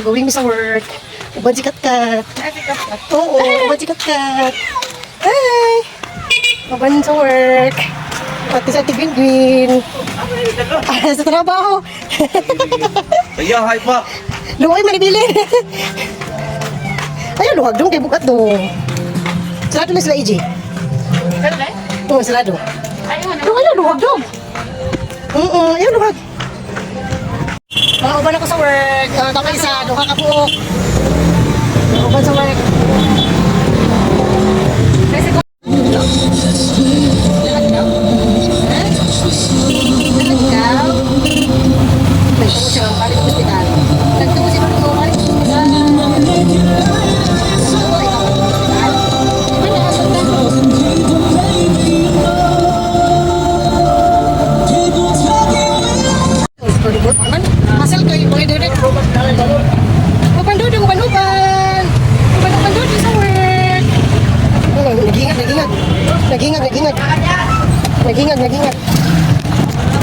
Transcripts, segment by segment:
going sa work. Uban si Katkat. Oo, uban si Katkat. Hi! Uban sa work. Pati sa Ate Gwin Ah, sa trabaho. Kaya, hay pa. Luway manibilin. Ayun, luwag dong kay bukat dong. Sarado na sila, EJ. Oo, sarado. Doon, ayun, luwag dong. Oo, ayun, luwag. Mauban ako sa work. Uh, tapos isa, duha ka po. Mauban sa work. Nagingat, nagingat. Nagingat, nagingat.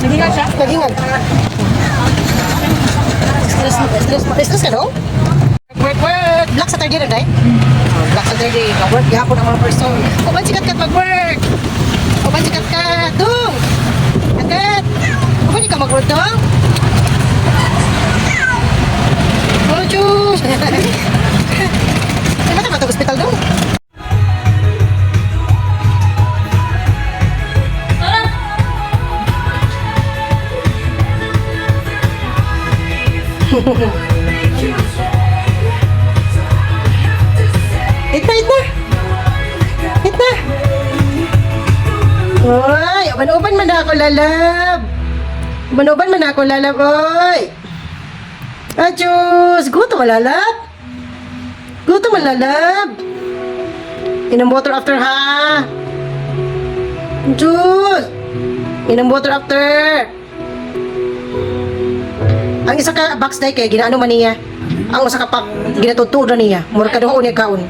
Nagingat siya? Nagingat. Stress, stress, stress ka no? Work, work. Black Saturday rin, right? Oh, Black Saturday. Work, gahapon ang mga person. Upan sikat kat mag-work. Upan sikat kat. Dung. Akat. Upan di ka mag-work dong? Ita, ita! Ita! Oy, uban-uban man ako lalab. Uban-uban man ako lalab, oy. Achos! Gusto malalab? Gusto malalab? Inom water after ha? Achos! Inom water after. Ang isa ka box day kay ginaano man niya. Ang usa ka pak ginatutudo niya. Mura ka doon niya kaon.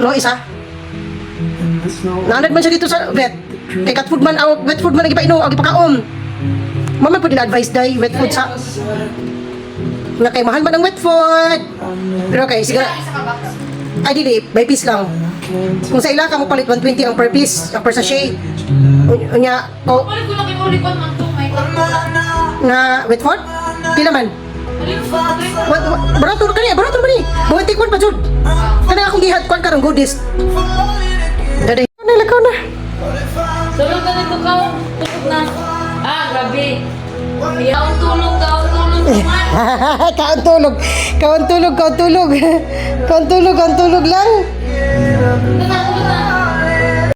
No isa. Nanad man siya dito sa vet. Kay cat food man ang wet food man ang ipainom ang ipakaon. Mama na advice day wet food sa nga kay mahal man ang wet food. Pero okay, sige. Ay dili, by piece lang. Kung sa ila ka mo palit 120 ang per piece, ang per sachet. Unya, o Ulit ko to. Nga wet food? Pila man? What, what, barato ka niya, barato man ni. Buhay tikwan pa jud. Kana akong gihad kwan karong goodies. Dali. Na lakaw na. Sulog na dito ka. Tukod na. Ah, grabe. Kaon tulog, kaon tulog kaon tulog. Kaon tulog, kaon tulog. Kaon tulog, kaon tulog lang.